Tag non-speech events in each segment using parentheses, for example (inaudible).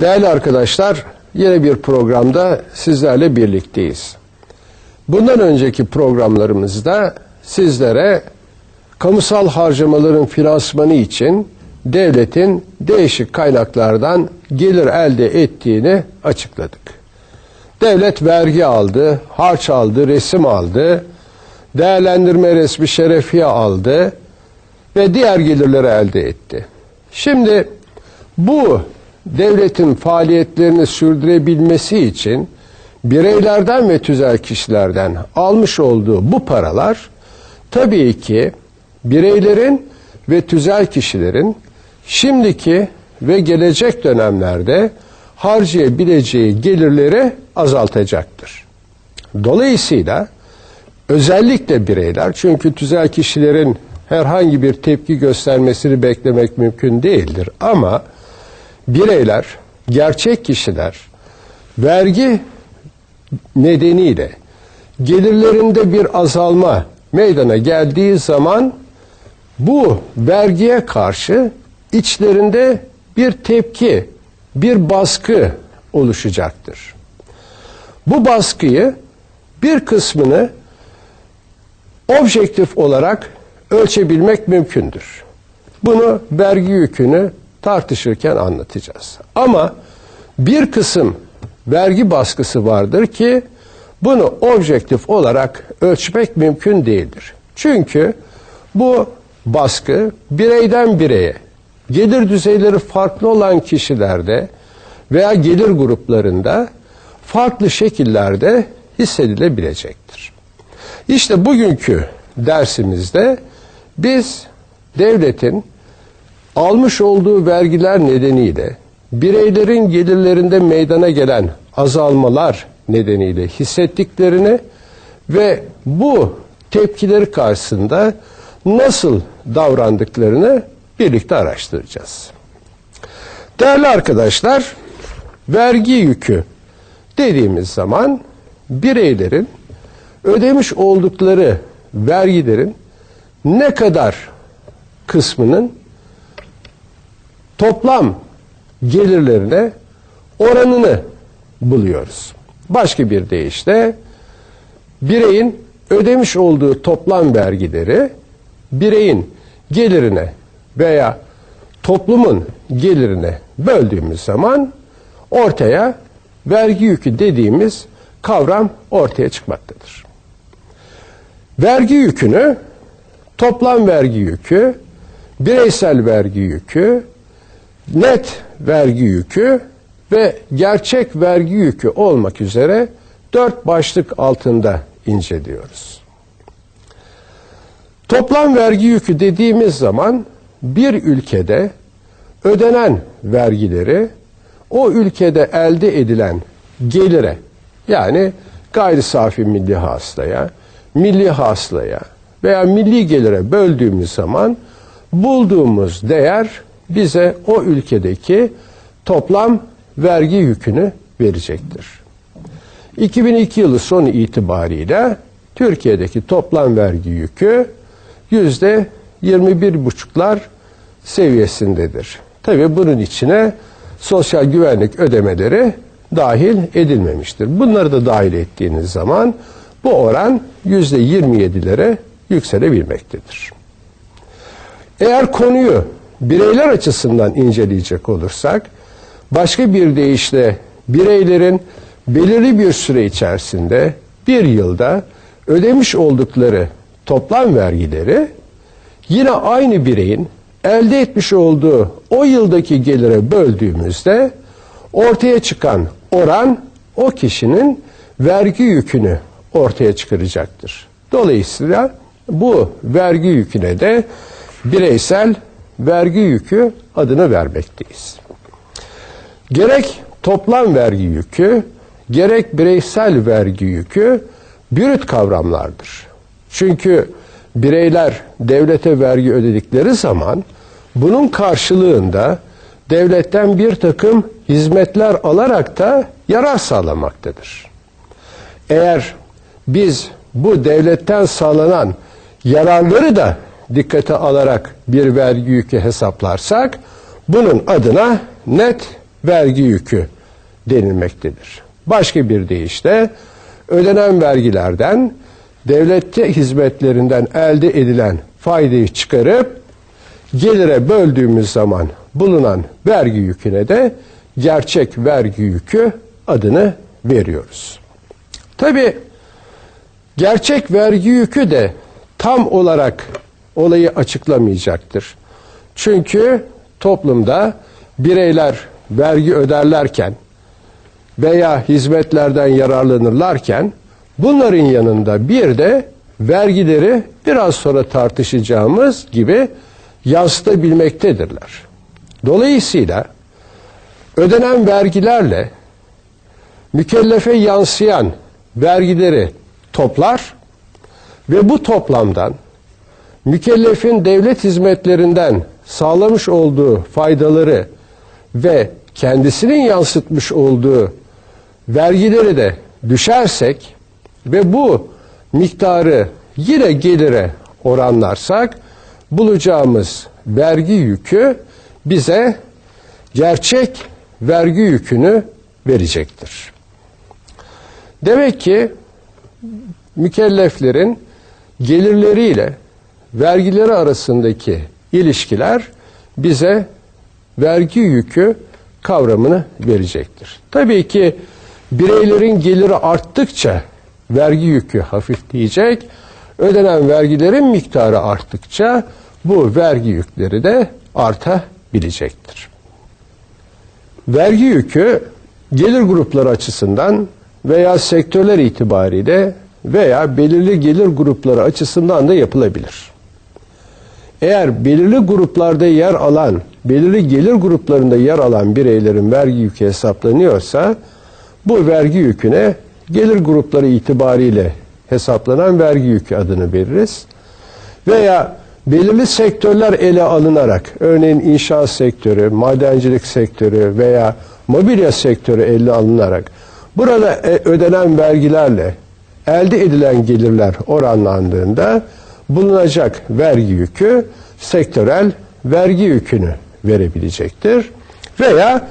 Değerli arkadaşlar, yine bir programda sizlerle birlikteyiz. Bundan önceki programlarımızda sizlere kamusal harcamaların finansmanı için devletin değişik kaynaklardan gelir elde ettiğini açıkladık. Devlet vergi aldı, harç aldı, resim aldı, değerlendirme resmi şerefiye aldı ve diğer gelirleri elde etti. Şimdi bu devletin faaliyetlerini sürdürebilmesi için bireylerden ve tüzel kişilerden almış olduğu bu paralar tabii ki bireylerin ve tüzel kişilerin şimdiki ve gelecek dönemlerde harcayabileceği gelirleri azaltacaktır. Dolayısıyla özellikle bireyler çünkü tüzel kişilerin herhangi bir tepki göstermesini beklemek mümkün değildir ama bireyler, gerçek kişiler vergi nedeniyle gelirlerinde bir azalma meydana geldiği zaman bu vergiye karşı içlerinde bir tepki, bir baskı oluşacaktır. Bu baskıyı bir kısmını objektif olarak ölçebilmek mümkündür. Bunu vergi yükünü tartışırken anlatacağız. Ama bir kısım vergi baskısı vardır ki bunu objektif olarak ölçmek mümkün değildir. Çünkü bu baskı bireyden bireye, gelir düzeyleri farklı olan kişilerde veya gelir gruplarında farklı şekillerde hissedilebilecektir. İşte bugünkü dersimizde biz devletin almış olduğu vergiler nedeniyle bireylerin gelirlerinde meydana gelen azalmalar nedeniyle hissettiklerini ve bu tepkileri karşısında nasıl davrandıklarını birlikte araştıracağız. Değerli arkadaşlar, vergi yükü dediğimiz zaman bireylerin ödemiş oldukları vergilerin ne kadar kısmının toplam gelirlerine oranını buluyoruz. Başka bir deyişle bireyin ödemiş olduğu toplam vergileri bireyin gelirine veya toplumun gelirine böldüğümüz zaman ortaya vergi yükü dediğimiz kavram ortaya çıkmaktadır. Vergi yükünü toplam vergi yükü, bireysel vergi yükü, net vergi yükü ve gerçek vergi yükü olmak üzere dört başlık altında inceliyoruz. Toplam vergi yükü dediğimiz zaman bir ülkede ödenen vergileri o ülkede elde edilen gelire yani gayri safi milli hasılaya, milli hasılaya veya milli gelire böldüğümüz zaman bulduğumuz değer bize o ülkedeki toplam vergi yükünü verecektir. 2002 yılı sonu itibariyle Türkiye'deki toplam vergi yükü yüzde 21,5'lar seviyesindedir. Tabi bunun içine sosyal güvenlik ödemeleri dahil edilmemiştir. Bunları da dahil ettiğiniz zaman bu oran yüzde 27'lere yükselebilmektedir. Eğer konuyu bireyler açısından inceleyecek olursak, başka bir deyişle bireylerin belirli bir süre içerisinde bir yılda ödemiş oldukları toplam vergileri yine aynı bireyin elde etmiş olduğu o yıldaki gelire böldüğümüzde ortaya çıkan oran o kişinin vergi yükünü ortaya çıkaracaktır. Dolayısıyla bu vergi yüküne de bireysel vergi yükü adını vermekteyiz. Gerek toplam vergi yükü, gerek bireysel vergi yükü bürüt kavramlardır. Çünkü bireyler devlete vergi ödedikleri zaman bunun karşılığında devletten bir takım hizmetler alarak da yarar sağlamaktadır. Eğer biz bu devletten sağlanan yararları da dikkate alarak bir vergi yükü hesaplarsak bunun adına net vergi yükü denilmektedir. Başka bir deyişle ödenen vergilerden devlette hizmetlerinden elde edilen faydayı çıkarıp gelire böldüğümüz zaman bulunan vergi yüküne de gerçek vergi yükü adını veriyoruz. Tabi gerçek vergi yükü de tam olarak olayı açıklamayacaktır. Çünkü toplumda bireyler vergi öderlerken veya hizmetlerden yararlanırlarken bunların yanında bir de vergileri biraz sonra tartışacağımız gibi yansıtabilmektedirler. Dolayısıyla ödenen vergilerle mükellefe yansıyan vergileri toplar ve bu toplamdan mükellefin devlet hizmetlerinden sağlamış olduğu faydaları ve kendisinin yansıtmış olduğu vergileri de düşersek ve bu miktarı yine gelire oranlarsak bulacağımız vergi yükü bize gerçek vergi yükünü verecektir. Demek ki mükelleflerin gelirleriyle vergileri arasındaki ilişkiler bize vergi yükü kavramını verecektir. Tabii ki bireylerin geliri arttıkça vergi yükü hafifleyecek, ödenen vergilerin miktarı arttıkça bu vergi yükleri de artabilecektir. Vergi yükü gelir grupları açısından veya sektörler itibariyle veya belirli gelir grupları açısından da yapılabilir. Eğer belirli gruplarda yer alan, belirli gelir gruplarında yer alan bireylerin vergi yükü hesaplanıyorsa bu vergi yüküne gelir grupları itibariyle hesaplanan vergi yükü adını veririz. Veya belirli sektörler ele alınarak, örneğin inşaat sektörü, madencilik sektörü veya mobilya sektörü ele alınarak burada e, ödenen vergilerle elde edilen gelirler oranlandığında bulunacak vergi yükü sektörel vergi yükünü verebilecektir. Veya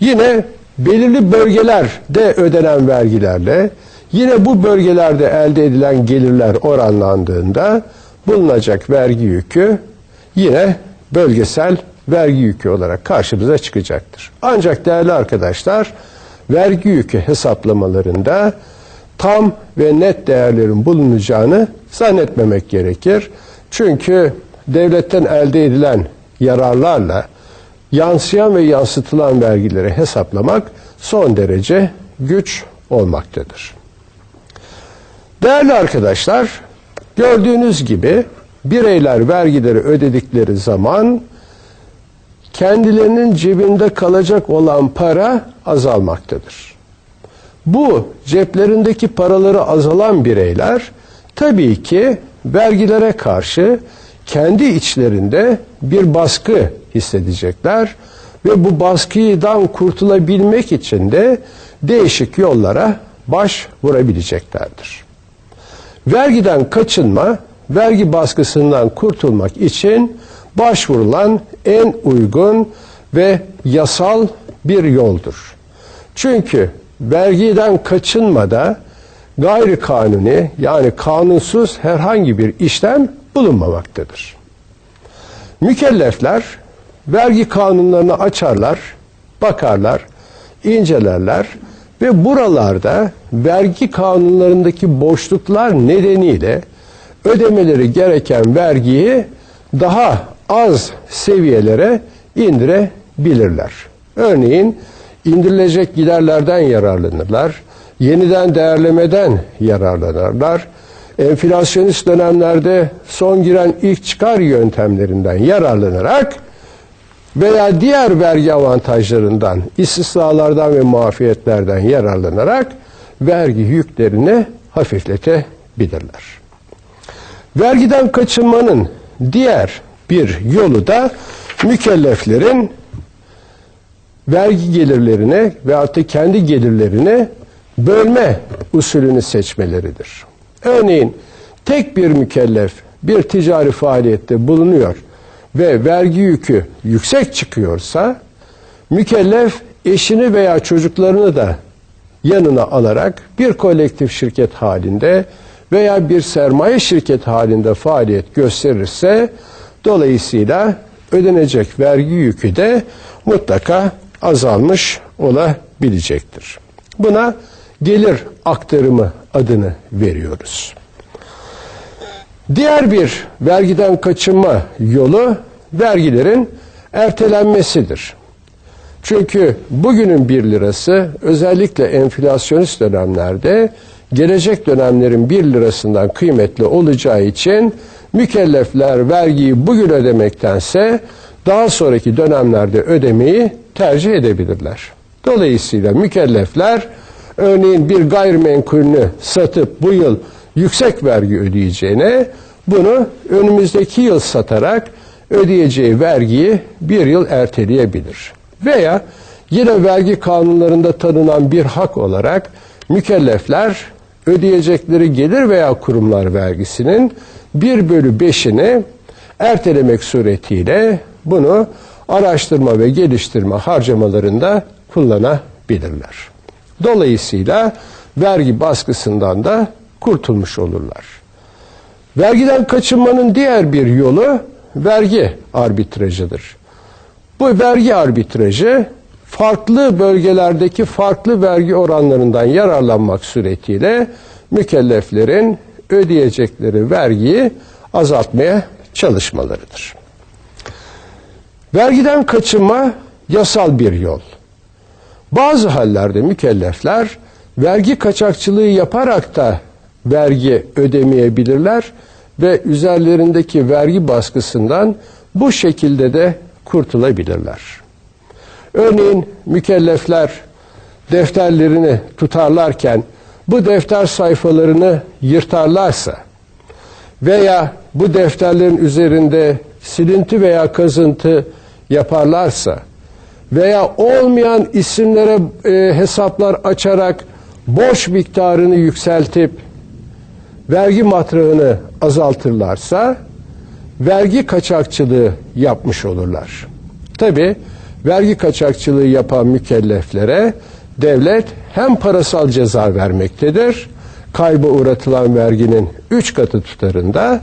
yine belirli bölgelerde ödenen vergilerle yine bu bölgelerde elde edilen gelirler oranlandığında bulunacak vergi yükü yine bölgesel vergi yükü olarak karşımıza çıkacaktır. Ancak değerli arkadaşlar vergi yükü hesaplamalarında tam ve net değerlerin bulunacağını zannetmemek gerekir. Çünkü devletten elde edilen yararlarla yansıyan ve yansıtılan vergileri hesaplamak son derece güç olmaktadır. Değerli arkadaşlar, gördüğünüz gibi bireyler vergileri ödedikleri zaman kendilerinin cebinde kalacak olan para azalmaktadır. Bu ceplerindeki paraları azalan bireyler tabii ki vergilere karşı kendi içlerinde bir baskı hissedecekler ve bu baskıdan kurtulabilmek için de değişik yollara baş vurabileceklerdir. Vergiden kaçınma, vergi baskısından kurtulmak için başvurulan en uygun ve yasal bir yoldur. Çünkü vergiden kaçınmada gayri kanuni yani kanunsuz herhangi bir işlem bulunmamaktadır. Mükellefler vergi kanunlarını açarlar, bakarlar, incelerler ve buralarda vergi kanunlarındaki boşluklar nedeniyle ödemeleri gereken vergiyi daha az seviyelere indirebilirler. Örneğin indirilecek giderlerden yararlanırlar, yeniden değerlemeden yararlanırlar, enflasyonist dönemlerde son giren ilk çıkar yöntemlerinden yararlanarak veya diğer vergi avantajlarından, istisnalardan ve muafiyetlerden yararlanarak vergi yüklerini hafifletebilirler. Vergiden kaçınmanın diğer bir yolu da mükelleflerin vergi gelirlerine ve artık kendi gelirlerini bölme usulünü seçmeleridir. Örneğin tek bir mükellef bir ticari faaliyette bulunuyor ve vergi yükü yüksek çıkıyorsa mükellef eşini veya çocuklarını da yanına alarak bir kolektif şirket halinde veya bir sermaye şirket halinde faaliyet gösterirse dolayısıyla ödenecek vergi yükü de mutlaka azalmış olabilecektir. Buna gelir aktarımı adını veriyoruz. Diğer bir vergiden kaçınma yolu vergilerin ertelenmesidir. Çünkü bugünün bir lirası özellikle enflasyonist dönemlerde gelecek dönemlerin bir lirasından kıymetli olacağı için mükellefler vergiyi bugün ödemektense daha sonraki dönemlerde ödemeyi tercih edebilirler. Dolayısıyla mükellefler örneğin bir gayrimenkulünü satıp bu yıl yüksek vergi ödeyeceğine bunu önümüzdeki yıl satarak ödeyeceği vergiyi bir yıl erteleyebilir. Veya yine vergi kanunlarında tanınan bir hak olarak mükellefler ödeyecekleri gelir veya kurumlar vergisinin 1 bölü 5'ini ertelemek suretiyle bunu araştırma ve geliştirme harcamalarında kullanabilirler. Dolayısıyla vergi baskısından da kurtulmuş olurlar. Vergiden kaçınmanın diğer bir yolu vergi arbitrajıdır. Bu vergi arbitrajı farklı bölgelerdeki farklı vergi oranlarından yararlanmak suretiyle mükelleflerin ödeyecekleri vergiyi azaltmaya çalışmalarıdır. Vergiden kaçınma yasal bir yol. Bazı hallerde mükellefler vergi kaçakçılığı yaparak da vergi ödemeyebilirler ve üzerlerindeki vergi baskısından bu şekilde de kurtulabilirler. Örneğin mükellefler defterlerini tutarlarken bu defter sayfalarını yırtarlarsa veya bu defterlerin üzerinde silinti veya kazıntı yaparlarsa veya olmayan isimlere e, hesaplar açarak borç miktarını yükseltip vergi matrağını azaltırlarsa vergi kaçakçılığı yapmış olurlar. Tabi vergi kaçakçılığı yapan mükelleflere devlet hem parasal ceza vermektedir, kayba uğratılan verginin üç katı tutarında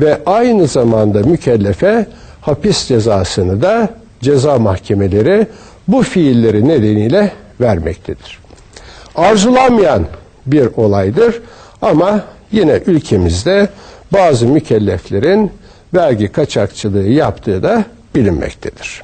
ve aynı zamanda mükellefe hapis cezasını da ceza mahkemeleri bu fiilleri nedeniyle vermektedir. Arzulanmayan bir olaydır ama yine ülkemizde bazı mükelleflerin vergi kaçakçılığı yaptığı da bilinmektedir.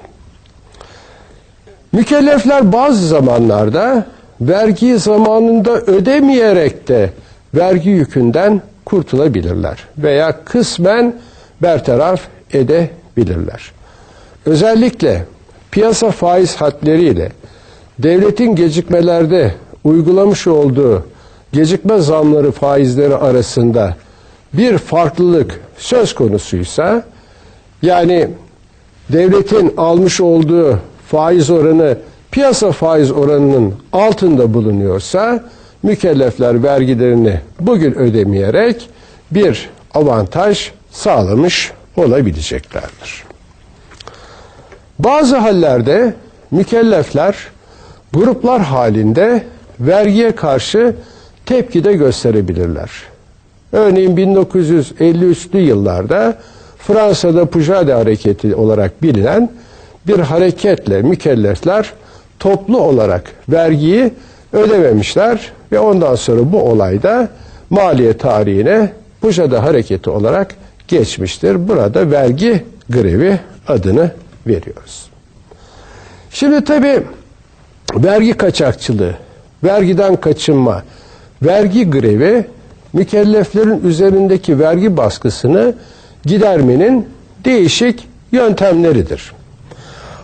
Mükellefler bazı zamanlarda vergi zamanında ödemeyerek de vergi yükünden kurtulabilirler veya kısmen bertaraf edebilirler. Özellikle piyasa faiz hadleriyle devletin gecikmelerde uygulamış olduğu gecikme zamları faizleri arasında bir farklılık söz konusuysa yani devletin almış olduğu faiz oranı piyasa faiz oranının altında bulunuyorsa mükellefler vergilerini bugün ödemeyerek bir avantaj sağlamış olabileceklerdir. Bazı hallerde mükellefler gruplar halinde vergiye karşı tepki de gösterebilirler. Örneğin 1953'lü yıllarda Fransa'da Pujade hareketi olarak bilinen bir hareketle mükellefler toplu olarak vergiyi ödememişler ve ondan sonra bu olayda maliye tarihine Pujade hareketi olarak geçmiştir. Burada vergi grevi adını veriyoruz. Şimdi tabi vergi kaçakçılığı, vergiden kaçınma, vergi grevi mükelleflerin üzerindeki vergi baskısını gidermenin değişik yöntemleridir.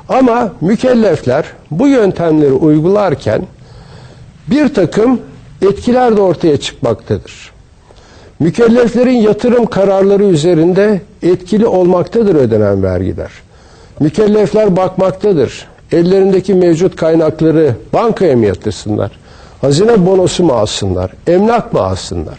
Ama mükellefler bu yöntemleri uygularken bir takım etkiler de ortaya çıkmaktadır. Mükelleflerin yatırım kararları üzerinde etkili olmaktadır ödenen vergiler. Mükellefler bakmaktadır. Ellerindeki mevcut kaynakları bankaya mı yatırsınlar? Hazine bonosu mu alsınlar? Emlak mı alsınlar?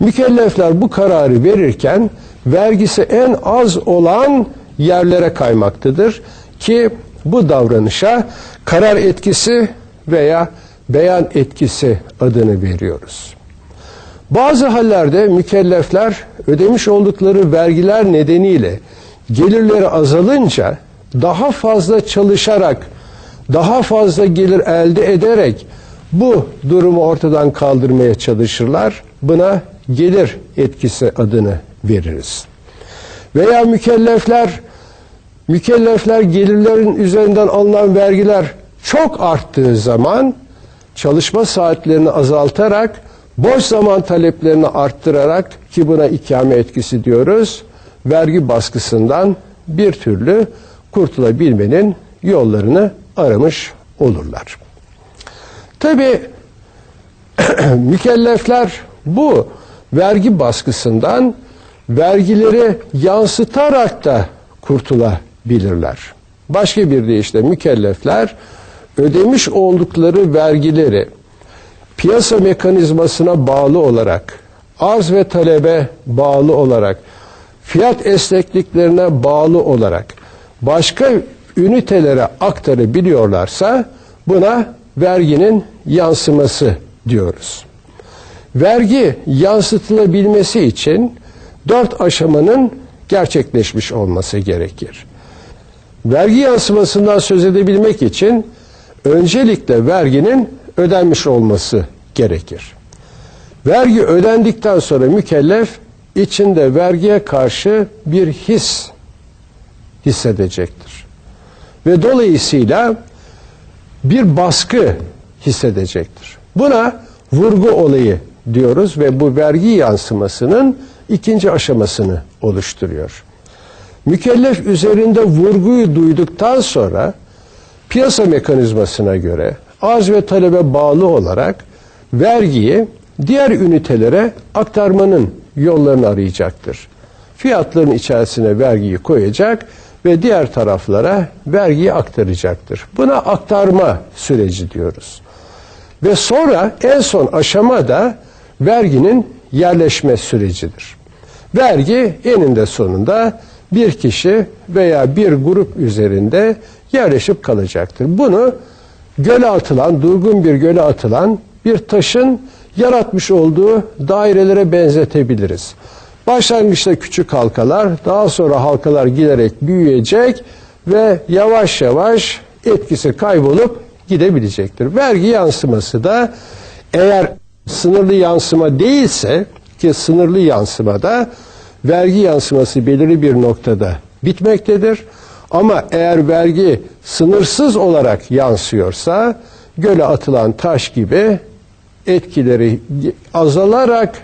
Mükellefler bu kararı verirken vergisi en az olan yerlere kaymaktadır ki bu davranışa karar etkisi veya beyan etkisi adını veriyoruz. Bazı hallerde mükellefler ödemiş oldukları vergiler nedeniyle gelirleri azalınca daha fazla çalışarak, daha fazla gelir elde ederek bu durumu ortadan kaldırmaya çalışırlar. Buna gelir etkisi adını veririz. Veya mükellefler mükellefler gelirlerin üzerinden alınan vergiler çok arttığı zaman çalışma saatlerini azaltarak boş zaman taleplerini arttırarak ki buna ikame etkisi diyoruz vergi baskısından bir türlü kurtulabilmenin yollarını aramış olurlar. Tabi (clears throat) mükellefler bu vergi baskısından vergileri yansıtarak da kurtulabilirler. Başka bir deyişle mükellefler ödemiş oldukları vergileri piyasa mekanizmasına bağlı olarak, arz ve talebe bağlı olarak, fiyat esnekliklerine bağlı olarak başka ünitelere aktarabiliyorlarsa buna verginin yansıması diyoruz. Vergi yansıtılabilmesi için dört aşamanın gerçekleşmiş olması gerekir. Vergi yansımasından söz edebilmek için öncelikle verginin ödenmiş olması gerekir. Vergi ödendikten sonra mükellef içinde vergiye karşı bir his hissedecektir. Ve dolayısıyla bir baskı hissedecektir. Buna vurgu olayı diyoruz ve bu vergi yansımasının ikinci aşamasını oluşturuyor. Mükellef üzerinde vurguyu duyduktan sonra piyasa mekanizmasına göre arz ve talebe bağlı olarak vergiyi diğer ünitelere aktarmanın yollarını arayacaktır. Fiyatların içerisine vergiyi koyacak ve diğer taraflara vergiyi aktaracaktır. Buna aktarma süreci diyoruz. Ve sonra en son aşama da verginin yerleşme sürecidir. Vergi eninde sonunda bir kişi veya bir grup üzerinde yerleşip kalacaktır. Bunu göle atılan, durgun bir göle atılan bir taşın yaratmış olduğu dairelere benzetebiliriz. Başlangıçta küçük halkalar, daha sonra halkalar giderek büyüyecek ve yavaş yavaş etkisi kaybolup gidebilecektir. Vergi yansıması da eğer sınırlı yansıma değilse ki sınırlı yansımada vergi yansıması belirli bir noktada bitmektedir. Ama eğer vergi sınırsız olarak yansıyorsa göle atılan taş gibi etkileri azalarak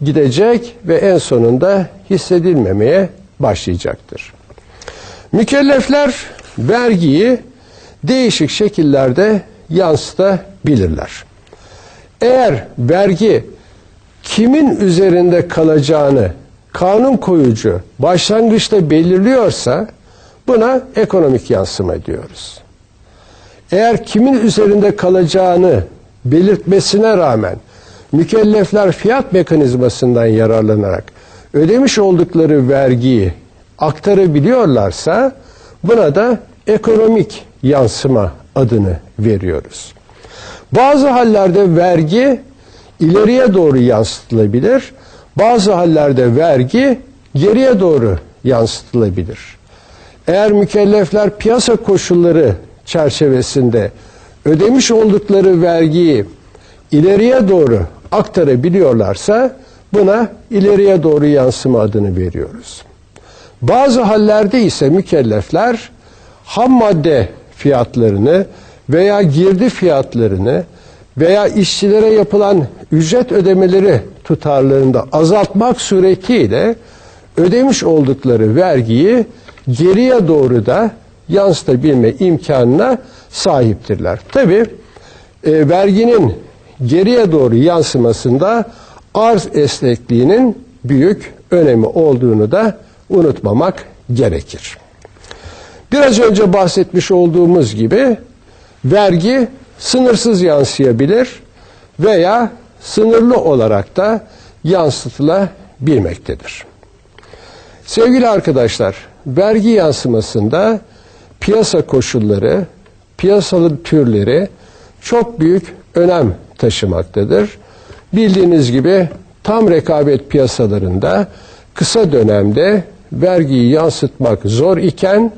gidecek ve en sonunda hissedilmemeye başlayacaktır. Mükellefler vergiyi değişik şekillerde yansıtabilirler. Eğer vergi kimin üzerinde kalacağını kanun koyucu başlangıçta belirliyorsa buna ekonomik yansıma diyoruz. Eğer kimin üzerinde kalacağını belirtmesine rağmen mükellefler fiyat mekanizmasından yararlanarak ödemiş oldukları vergiyi aktarabiliyorlarsa buna da ekonomik yansıma adını veriyoruz. Bazı hallerde vergi ileriye doğru yansıtılabilir. Bazı hallerde vergi geriye doğru yansıtılabilir. Eğer mükellefler piyasa koşulları çerçevesinde ödemiş oldukları vergiyi ileriye doğru aktarabiliyorlarsa buna ileriye doğru yansıma adını veriyoruz. Bazı hallerde ise mükellefler ham madde fiyatlarını veya girdi fiyatlarını veya işçilere yapılan ücret ödemeleri tutarlarında azaltmak suretiyle ödemiş oldukları vergiyi geriye doğru da yansıtabilme imkanına sahiptirler. Tabi e, verginin geriye doğru yansımasında arz esnekliğinin büyük önemi olduğunu da unutmamak gerekir. Biraz önce bahsetmiş olduğumuz gibi vergi sınırsız yansıyabilir veya sınırlı olarak da yansıtılabilmektedir. Sevgili arkadaşlar, vergi yansımasında piyasa koşulları, piyasalı türleri çok büyük önem taşımaktadır. Bildiğiniz gibi tam rekabet piyasalarında kısa dönemde vergiyi yansıtmak zor iken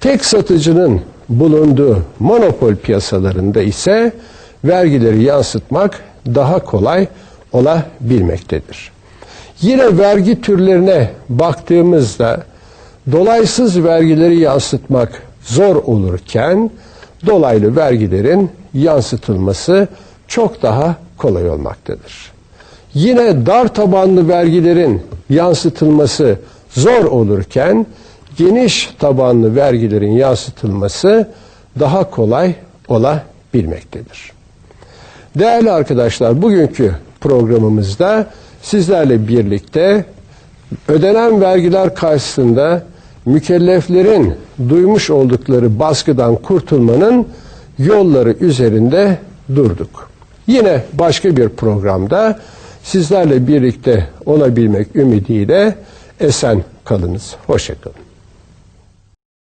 tek satıcının bulunduğu monopol piyasalarında ise vergileri yansıtmak daha kolay olabilmektedir. Yine vergi türlerine baktığımızda dolaysız vergileri yansıtmak zor olurken dolaylı vergilerin yansıtılması çok daha kolay olmaktadır. Yine dar tabanlı vergilerin yansıtılması zor olurken geniş tabanlı vergilerin yansıtılması daha kolay olabilmektedir. Değerli arkadaşlar bugünkü programımızda sizlerle birlikte ödenen vergiler karşısında mükelleflerin duymuş oldukları baskıdan kurtulmanın yolları üzerinde durduk. Yine başka bir programda sizlerle birlikte olabilmek ümidiyle esen kalınız. Hoşçakalın.